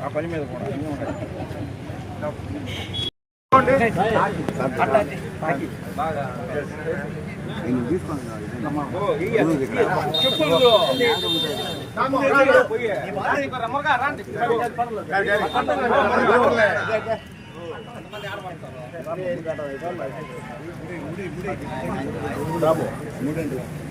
ఆ పని మీద కూడా అన్నీ ఉంటాయి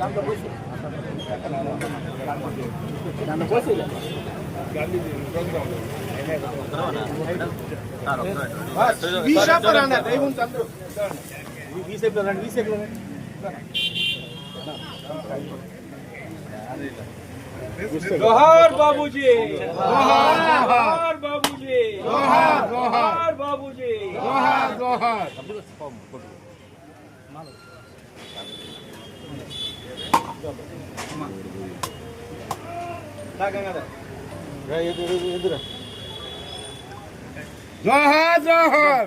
దాంట్లో పోసి దాంట్లో పోసి V safe colour V safe colour जोहार बाबूजी। जोहार। बाबूजी जोहार। जोहार बाबूजी। जोहार जोहार। जोहार जोहार।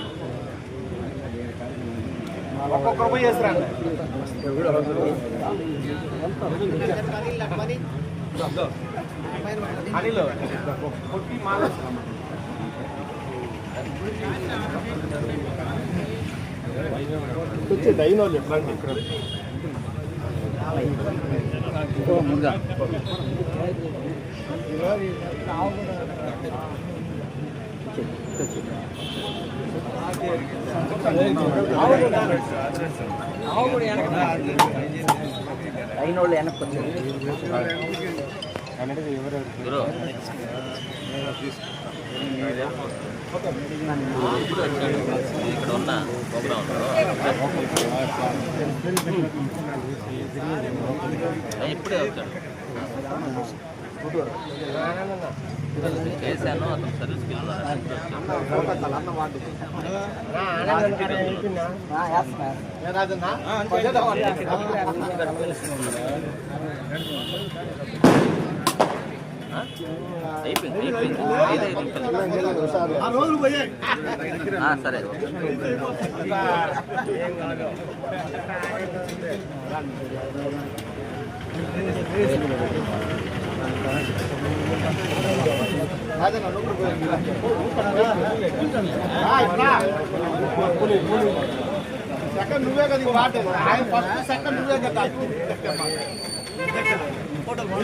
ఒక్కొక్కరు పోయి వేసిరండి అనిల్ కొట్టి మాల వచ్చే ఎట్లాంటి ఇక్కడ. అయిన వాళ్ళు వెనక్కి ఇక్కడ ఉన్న ప్రోగ్రామ్ ఇప్పుడే వచ్చాడు చేశాను అతను సర్వీస్కి అయిపోయింది అయిపోయింది సెకండ్ నువ్వే కదా. మాట ఆయన ఫస్ట్ సెకండ్ నువ్వే కదా.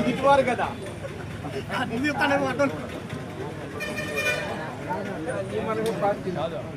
ఇటువారు కదా. నువ్వు ఇస్తానే మాట అవును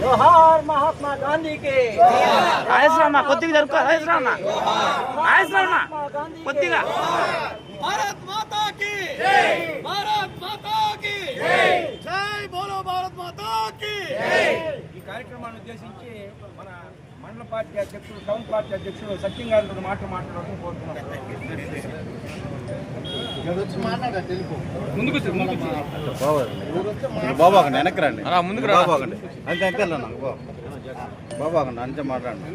జోహార్ మహాత్మా గాంధీకి. ఆయసరామా కొద్దిగా జరుపు ఆయసరామా ఆయసరామా కొద్దిగా. భారత్ మాతా కి భారత్ మాతా కి జై బోలో భారత్ మాతా కి ఈ కార్యక్రమాన్ని ఉద్దేశించి మన మండల పార్టీ అధ్యక్షుడు టౌన్ పార్టీ అధ్యక్షుడు సత్యం గారితో మాట మాట్లాడడం కోరుతున్నాం. ముందుకు వచ్చి, ముందుకు వచ్చి. బాబు అక్కడ వెనక్కి రండి. ముందుకు బాబు అక్కడ అంతే అంతే అన్న బాబు. బాబు అక్కడ అంతే మాట్లాడండి.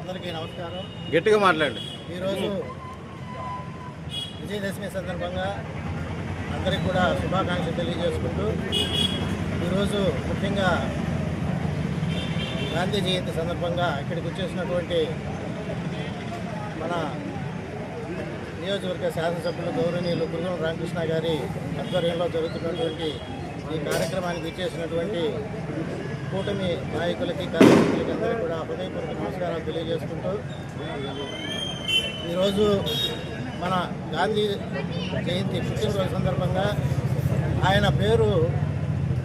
అందరికీ నమస్కారం. గట్టిగా మాట్లాడండి. ఈరోజు విజయదశమి సందర్భంగా అందరికి కూడా శుభాకాంక్షలు తెలియజేసుకుంటూ ఈరోజు ముఖ్యంగా గాంధీ జయంతి సందర్భంగా ఇక్కడికి వచ్చేసినటువంటి మన నియోజకవర్గ శాసనసభ్యులు గౌరవనీయులు గురుగం రామకృష్ణ గారి ఆధ్వర్యంలో జరుగుతున్నటువంటి ఈ కార్యక్రమానికి ఇచ్చేసినటువంటి కూటమి నాయకులకి కార్యకర్తలకి అందరికీ కూడా హృదయపూర్వక నమస్కారాలు తెలియజేసుకుంటూ ఈరోజు మన గాంధీ జయంతి పుట్టినరోజు సందర్భంగా ఆయన పేరు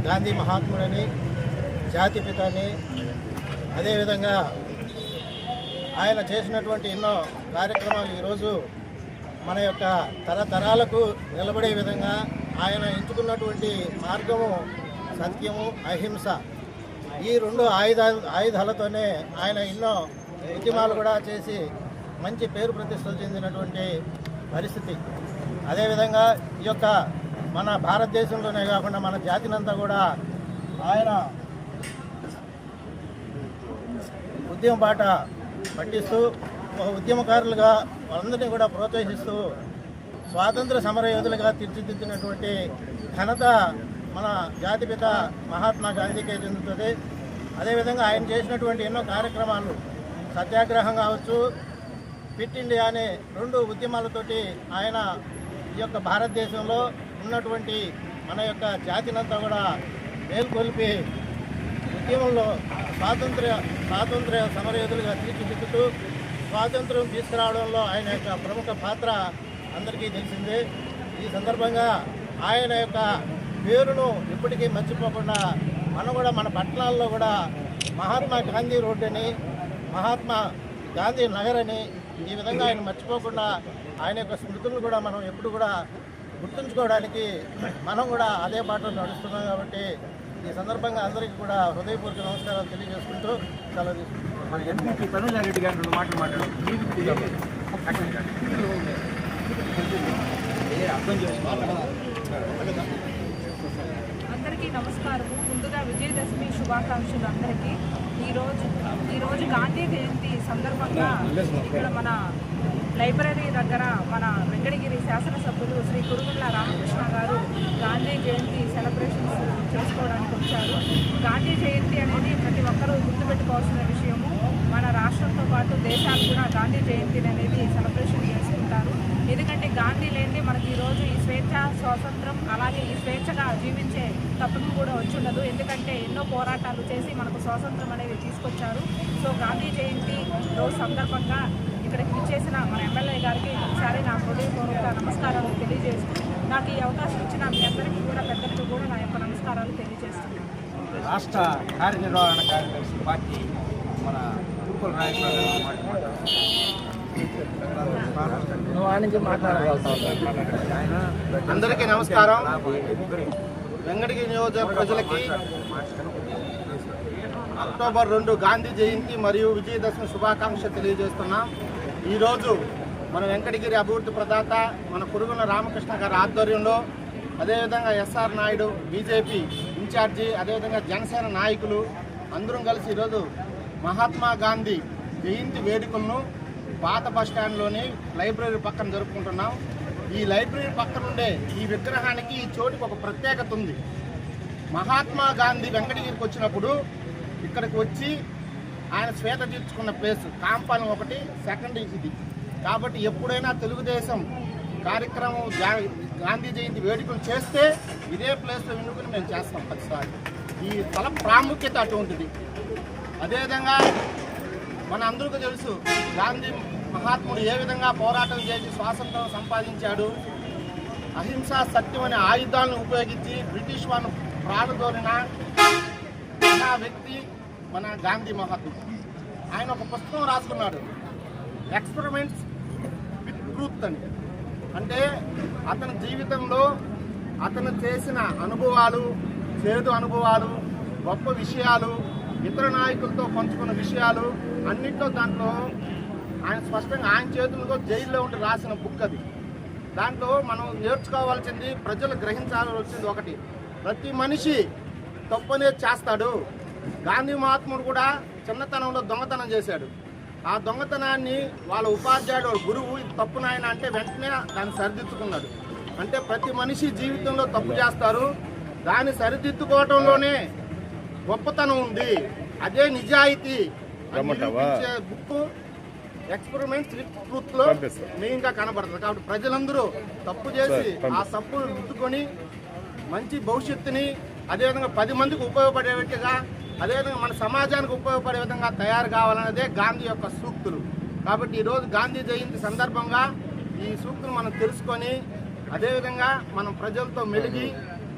గాంధీ మహాత్ముడని జాతిపిత అని అదేవిధంగా ఆయన చేసినటువంటి ఎన్నో కార్యక్రమాలు ఈరోజు మన యొక్క తరతరాలకు నిలబడే విధంగా ఆయన ఎంచుకున్నటువంటి మార్గము సత్యము అహింస. ఈ రెండు ఆయుధ ఆయుధాలతోనే ఆయన ఎన్నో ఉద్యమాలు కూడా చేసి మంచి పేరు ప్రతిష్టలు చెందినటువంటి పరిస్థితి. అదేవిధంగా ఈ యొక్క మన భారతదేశంలోనే కాకుండా మన జాతినంతా కూడా ఆయన ఉద్యమ బాట పట్టిస్తూ ఉద్యమకారులుగా వాళ్ళందరినీ కూడా ప్రోత్సహిస్తూ స్వాతంత్ర సమర యోధులుగా తీర్చిదిద్దినటువంటి ఘనత మన జాతిపిత మహాత్మా గాంధీకే చెందుతుంది. అదేవిధంగా ఆయన చేసినటువంటి ఎన్నో కార్యక్రమాలు సత్యాగ్రహం కావచ్చు ఫిట్ ఇండియా అనే రెండు ఉద్యమాలతోటి ఆయన ఈ యొక్క భారతదేశంలో ఉన్నటువంటి మన యొక్క జాతినంతా కూడా మేల్కొల్పి ఉద్యమంలో స్వాతంత్ర్య స్వాతంత్ర్య సమరయోధులుగా తీర్చిదిద్దుతూ స్వాతంత్ర్యం తీసుకురావడంలో ఆయన యొక్క ప్రముఖ పాత్ర అందరికీ తెలిసిందే. ఈ సందర్భంగా ఆయన యొక్క పేరును ఇప్పటికీ మర్చిపోకుండా మనం కూడా మన పట్టణాల్లో కూడా మహాత్మా గాంధీ రోడ్ అని మహాత్మా గాంధీ నగర్ అని ఈ విధంగా ఆయన మర్చిపోకుండా ఆయన యొక్క స్మృతులను కూడా మనం ఎప్పుడు కూడా గుర్తుంచుకోవడానికి మనం కూడా అదే బాటలో నడుస్తున్నాం కాబట్టి ఈ సందర్భంగా అందరికీ కూడా హృదయపూర్వక నమస్కారాలు తెలియజేసుకుంటూ మన ఎంపీ తనుజారెడ్డి గారు రెండు మాటలు అందరికీ నమస్కారము. ముందుగా విజయదశమి శుభాకాంక్షలు అందరికీ. ఈరోజు ఈరోజు గాంధీ జయంతి సందర్భంగా ఇక్కడ మన లైబ్రరీ దగ్గర మన వెంకటగిరి శాసనసభ్యులు శ్రీ కురుగుల రామకృష్ణ గారు గాంధీ జయంతి చేసుకోవడానికి వచ్చారు. గాంధీ జయంతి అనేది ప్రతి ఒక్కరూ గుర్తుపెట్టుకోవాల్సిన విషయము. మన రాష్ట్రంతో పాటు దేశాలు కూడా గాంధీ జయంతి అనేది సెలబ్రేషన్ చేసుకుంటారు. ఎందుకంటే గాంధీ లేనిదే మనకి ఈరోజు ఈ స్వేచ్ఛ స్వాతంత్రం అలాగే ఈ స్వేచ్ఛగా జీవించే తప్పకు కూడా వచ్చుండదు ఎందుకంటే ఎన్నో పోరాటాలు చేసి మనకు స్వాతంత్రం అనేది తీసుకొచ్చారు. సో గాంధీ జయంతి రోజు సందర్భంగా ఇక్కడికి విచ్చేసిన మన ఎమ్మెల్యే గారికి ఒకసారి నా హృదయపూర్వక నమస్కారాలు తెలియజేస్తూ నాకు ఈ అవకాశం ఇచ్చిన మీ అందరికీ కూడా పెద్దలకు కూడా నా యొక్క నమస్కారాలు తెలియజేస్తున్నాను రాష్ట్ర కార్యనిర్వహణ కార్యదర్శి పార్టీ మన కురుకుల నాయకులు అందరికీ నమస్కారం. వెంకటగిరి నియోజక ప్రజలకి అక్టోబర్ రెండు గాంధీ జయంతి మరియు విజయదశమి శుభాకాంక్ష తెలియజేస్తున్నాం. ఈరోజు మన వెంకటగిరి అభివృద్ధి ప్రదాత మన పురుగుల రామకృష్ణ గారి ఆధ్వర్యంలో అదేవిధంగా ఎస్ఆర్ నాయుడు బీజేపీ ఇన్ఛార్జి అదేవిధంగా జనసేన నాయకులు అందరం కలిసి ఈరోజు మహాత్మా గాంధీ జయంతి వేడుకలను పాత బస్ స్టాండ్లోని లైబ్రరీ పక్కన జరుపుకుంటున్నాం. ఈ లైబ్రరీ పక్కన ఉండే ఈ విగ్రహానికి ఈ చోటుకి ఒక ప్రత్యేకత ఉంది. మహాత్మా గాంధీ వెంకటగిరికి వచ్చినప్పుడు ఇక్కడికి వచ్చి ఆయన శ్వేత తీర్చుకున్న ప్లేస్ కాంపాలం ఒకటి సెకండ్ ఇది. కాబట్టి ఎప్పుడైనా తెలుగుదేశం కార్యక్రమం గాంధీ జయంతి వేడుకలు చేస్తే ఇదే ప్లేస్లో ఎన్నుకుని మేము చేస్తాం ప్రతిసారి. ఈ స్థల ప్రాముఖ్యత అటువంటిది. అదేవిధంగా మన అందరికీ తెలుసు గాంధీ మహాత్ముడు ఏ విధంగా పోరాటం చేసి స్వాతంత్రం సంపాదించాడు? అహింస సత్యం అనే ఆయుధాలను ఉపయోగించి బ్రిటిష్ వాళ్ళను ప్రాణదోరిన ఆ వ్యక్తి మన గాంధీ మహాత్ముడు. ఆయన ఒక పుస్తకం రాసుకున్నాడు. ఎక్స్పెరిమెంట్స్ విత్ ట్రూత్ అని. అంటే అతని జీవితంలో అతను చేసిన అనుభవాలు చేదు అనుభవాలు గొప్ప విషయాలు ఇతర నాయకులతో పంచుకున్న విషయాలు అన్నింటిలో దాంట్లో ఆయన స్పష్టంగా ఆయన చేతులతో జైల్లో ఉండి రాసిన బుక్ అది. దాంట్లో మనం నేర్చుకోవాల్సింది ప్రజలు గ్రహించాల్సింది ఒకటి. ప్రతి మనిషి తప్పనే చేస్తాడు. గాంధీ మహాత్ముడు కూడా చిన్నతనంలో దొంగతనం చేశాడు. ఆ దొంగతనాన్ని వాళ్ళ ఉపాధ్యాయుడు వాళ్ళ గురువు ఇది తప్పు నాయన అంటే వెంటనే దాన్ని సరిదిద్దుకున్నాడు. అంటే ప్రతి మనిషి జీవితంలో తప్పు చేస్తారు. దాన్ని సరిదిద్దుకోవటంలోనే గొప్పతనం ఉంది. అదే నిజాయితీ. బుక్ ఎక్స్పెరిమెంట్స్ విత్ ట్రూత్లో మెయిన్గా కనబడుతుంది. కాబట్టి ప్రజలందరూ తప్పు చేసి ఆ తప్పును రుద్దుకొని మంచి భవిష్యత్తుని అదేవిధంగా పది మందికి ఉపయోగపడే వ్యక్తిగా అదేవిధంగా మన సమాజానికి ఉపయోగపడే విధంగా తయారు కావాలన్నదే గాంధీ యొక్క సూక్తులు. కాబట్టి ఈరోజు గాంధీ జయంతి సందర్భంగా ఈ సూక్తులు మనం తెలుసుకొని అదేవిధంగా మనం ప్రజలతో మెలిగి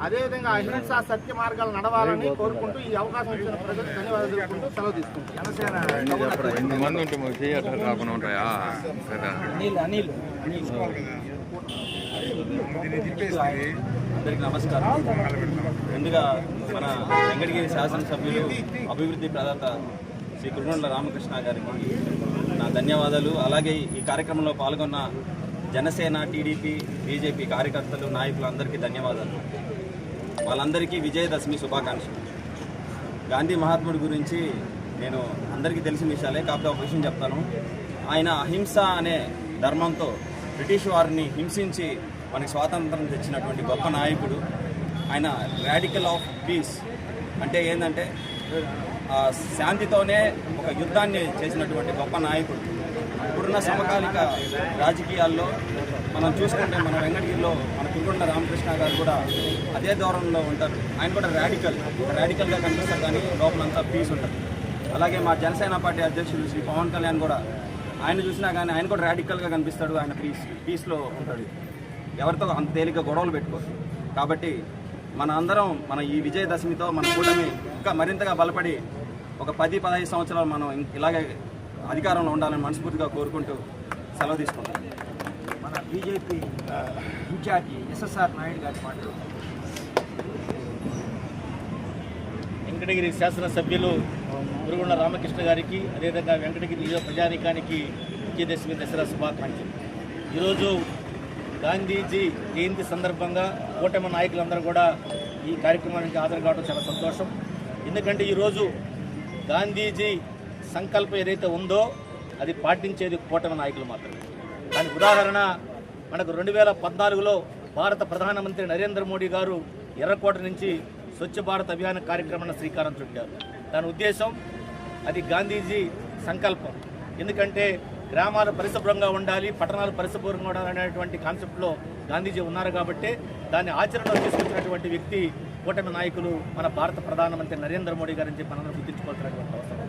అదేవిధంగా అహింసా సత్య మార్గాలు నడవాలని కోరుకుంటూ ఈ అవకాశం ఇచ్చిన ప్రజలకు ధన్యవాదాలు తెలుపుకుంటూ సెలవు తీసుకుంటాం అందరికీ నమస్కారం. ముందుగా మన వెంకటగిరి శాసనసభ్యులు అభివృద్ధి ప్రదాత శ్రీ కురుగొండల రామకృష్ణ గారికి నా ధన్యవాదాలు. అలాగే ఈ కార్యక్రమంలో పాల్గొన్న జనసేన టీడీపీ బీజేపీ కార్యకర్తలు నాయకులు అందరికీ ధన్యవాదాలు. వాళ్ళందరికీ విజయదశమి శుభాకాంక్షలు. గాంధీ మహాత్ముడి గురించి నేను అందరికీ తెలిసిన విషయాలే కాకపోతే ఒక విషయం చెప్తాను. ఆయన అహింస అనే ధర్మంతో బ్రిటిష్ వారిని హింసించి మనకి స్వాతంత్రం తెచ్చినటువంటి గొప్ప నాయకుడు. ఆయన రాడికల్ ఆఫ్ పీస్ అంటే ఏంటంటే ఆ, శాంతితోనే ఒక యుద్ధాన్ని చేసినటువంటి గొప్ప నాయకుడు. ఇప్పుడున్న సమకాలిక రాజకీయాల్లో మనం చూసుకుంటే మన వెంకటగిరిలో మన కురుకొండ రామకృష్ణ గారు కూడా అదే ధోరణిలో ఉంటారు. ఆయన కూడా రాడికల్ రాడికల్గా కనిపిస్తారు కానీ లోపలంతా పీస్ ఉంటుంది. అలాగే మా జనసేన పార్టీ అధ్యక్షులు శ్రీ పవన్ కళ్యాణ్ కూడా ఆయన చూసినా కానీ ఆయన కూడా రాడికల్గా కనిపిస్తాడు. ఆయన పీస్ పీస్లో ఉంటాడు. ఎవరితో అంత తేలిక గొడవలు పెట్టుకోరు. కాబట్టి మన అందరం మన ఈ విజయదశమితో మన కూటమి ఇంకా మరింతగా బలపడి ఒక పది పదహైదు సంవత్సరాలు మనం ఇలాగే అధికారంలో ఉండాలని మనస్ఫూర్తిగా కోరుకుంటూ సెలవు తీసుకుంటాం మన బీజేపీ ఇన్ఛార్జి ఎస్ఎస్ఆర్ నాయుడు గారి మాటలు. వెంకటగిరి శాసనసభ్యులు గురుగుండ రామకృష్ణ గారికి అదేవిధంగా వెంకటగిరి నియోజక ప్రజానికానికి విజయదశమి దసరా శుభాకాంక్షలు. ఈరోజు గాంధీజీ జయంతి సందర్భంగా కూటమి నాయకులందరూ కూడా ఈ కార్యక్రమానికి హాజరు కావడం చాలా సంతోషం. ఎందుకంటే ఈరోజు గాంధీజీ సంకల్పం ఏదైతే ఉందో అది పాటించేది కూటమి నాయకులు మాత్రమే. దానికి ఉదాహరణ మనకు రెండు వేల పద్నాలుగులో భారత ప్రధానమంత్రి నరేంద్ర మోడీ గారు ఎర్రకోట నుంచి స్వచ్ఛ భారత్ అభియాన్ కార్యక్రమాన్ని శ్రీకారం చుట్టారు. దాని ఉద్దేశం అది గాంధీజీ సంకల్పం. ఎందుకంటే గ్రామాలు పరిశుభ్రంగా ఉండాలి పట్టణాలు పరిశుభ్రంగా ఉండాలి అనేటువంటి కాన్సెప్ట్లో గాంధీజీ ఉన్నారు కాబట్టి దాన్ని ఆచరణలో తీసుకొచ్చినటువంటి వ్యక్తి కూటమి నాయకులు మన భారత ప్రధానమంత్రి నరేంద్ర మోడీ గారని చెప్పి మనందరం గుర్తించుకోవాల్సినటువంటి అవసరం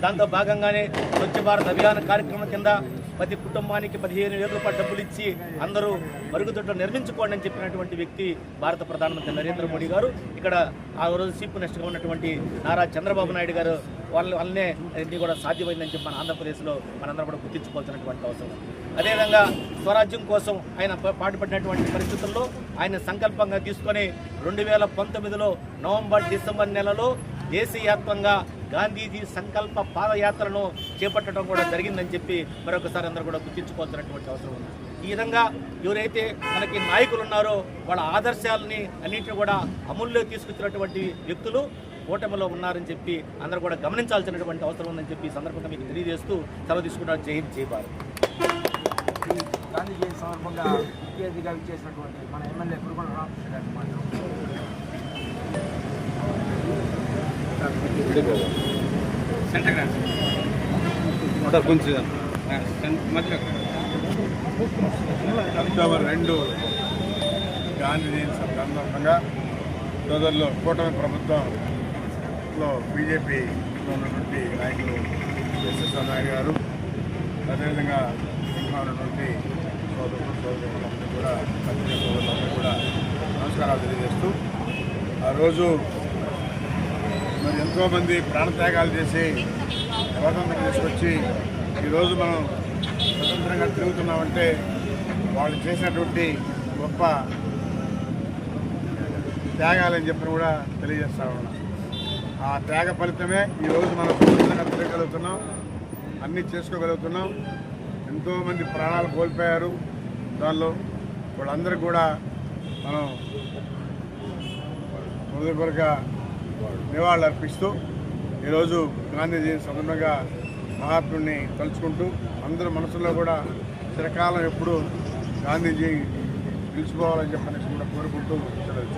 దాంతో భాగంగానే స్వచ్ఛ భారత్ అభియాన్ కార్యక్రమం కింద ప్రతి కుటుంబానికి పదిహేను వేల రూపాయలు డబ్బులు ఇచ్చి అందరూ మరుగుదొడ్లు నిర్మించుకోండి అని చెప్పినటువంటి వ్యక్తి భారత ప్రధానమంత్రి నరేంద్ర మోడీ గారు. ఇక్కడ ఆ రోజు చీఫ్ మినిస్టర్గా ఉన్నటువంటి నారా చంద్రబాబు నాయుడు గారు వాళ్ళ వల్లనే అన్ని కూడా సాధ్యమైందని చెప్పి మన ఆంధ్రప్రదేశ్లో మనందరం కూడా గుర్తించుకోవాల్సినటువంటి అవసరం అదేవిధంగా స్వరాజ్యం కోసం ఆయన పాటుపడినటువంటి పరిస్థితుల్లో ఆయన సంకల్పంగా తీసుకొని రెండు వేల పంతొమ్మిదిలో నవంబర్ డిసెంబర్ నెలలో దేశవ్యాప్తంగా గాంధీజీ సంకల్ప పాదయాత్రను చేపట్టడం కూడా జరిగిందని చెప్పి మరొకసారి అందరూ కూడా గుర్తించుకోవాల్సినటువంటి అవసరం ఉంది. ఈ విధంగా ఎవరైతే మనకి నాయకులు ఉన్నారో వాళ్ళ ఆదర్శాలని అన్నింటినీ కూడా అమల్లో తీసుకొచ్చినటువంటి వ్యక్తులు కూటమిలో ఉన్నారని చెప్పి అందరూ కూడా గమనించాల్సినటువంటి అవసరం ఉందని చెప్పి సందర్భంగా మీకు తెలియజేస్తూ సెలవు తీసుకుంటారు. జై హింద్ జై భారత్. గాంధీ జయంతి సందర్భంగా ముఖ్య అతిథిగా ఇచ్చేసినటువంటి మన ఎమ్మెల్యే కురుకొండ రామకృష్ణ గారి మాటలు. సార్ కొంచెం అక్టోబర్ రెండు గాంధీ జయంతి సందర్భంగా సోదరులు కూటమి ప్రభుత్వంలో బీజేపీలో ఉన్నటువంటి నాయకులు ఎస్ఎస్ నాయుడు గారు అదేవిధంగా ఇంకా ఉన్నటువంటి సోదరులు సోదరులందరూ కూడా పత్రికా సోదరులందరూ కూడా నమస్కారాలు తెలియజేస్తూ ఆ రోజు మరి ఎంతోమంది ప్రాణత్యాగాలు చేసి స్వాతంత్రం తీసుకొచ్చి ఈరోజు మనం స్వతంత్రంగా తిరుగుతున్నామంటే వాళ్ళు చేసినటువంటి గొప్ప త్యాగాలని చెప్పి కూడా తెలియజేస్తా ఉన్నాం. ఆ త్యాగ ఫలితమే ఈరోజు మనం స్వతంత్రంగా తిరగలుగుతున్నాం అన్నీ చేసుకోగలుగుతున్నాం. ఎంతోమంది ప్రాణాలు కోల్పోయారు. దానిలో వాళ్ళందరూ కూడా మనం హృదయపూర్వక నివాళులు అర్పిస్తూ ఈరోజు గాంధీజీ సందర్భంగా మహాత్ముడిని తలుచుకుంటూ అందరి మనసులో కూడా చిరకాలం ఎప్పుడు గాంధీజీ నిలిచిపోవాలని చెప్పని కూడా కోరుకుంటూ సెలవు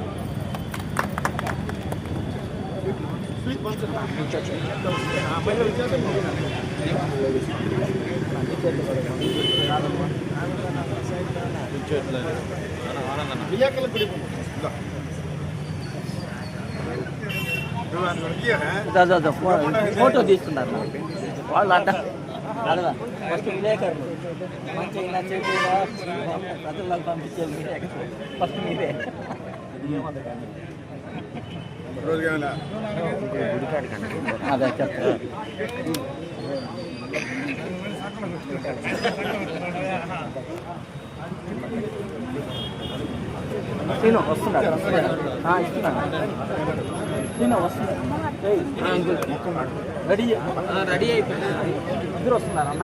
ఫోటో తీస్తున్నారు వాళ్ళు అడ్డ. ఫస్ట్ విలేకరులు. మంచి ఇలా చెప్పేదా ప్రజలకు పంపించేది ఫస్ట్ మీరే. అదే చెప్తా. సీను వస్తున్నాడు ఆ, ఇస్తున్నాడు సీను వస్తున్నాడు రెడీ రెడీ అయిపోయింది. ఇద్దరు వస్తున్నారు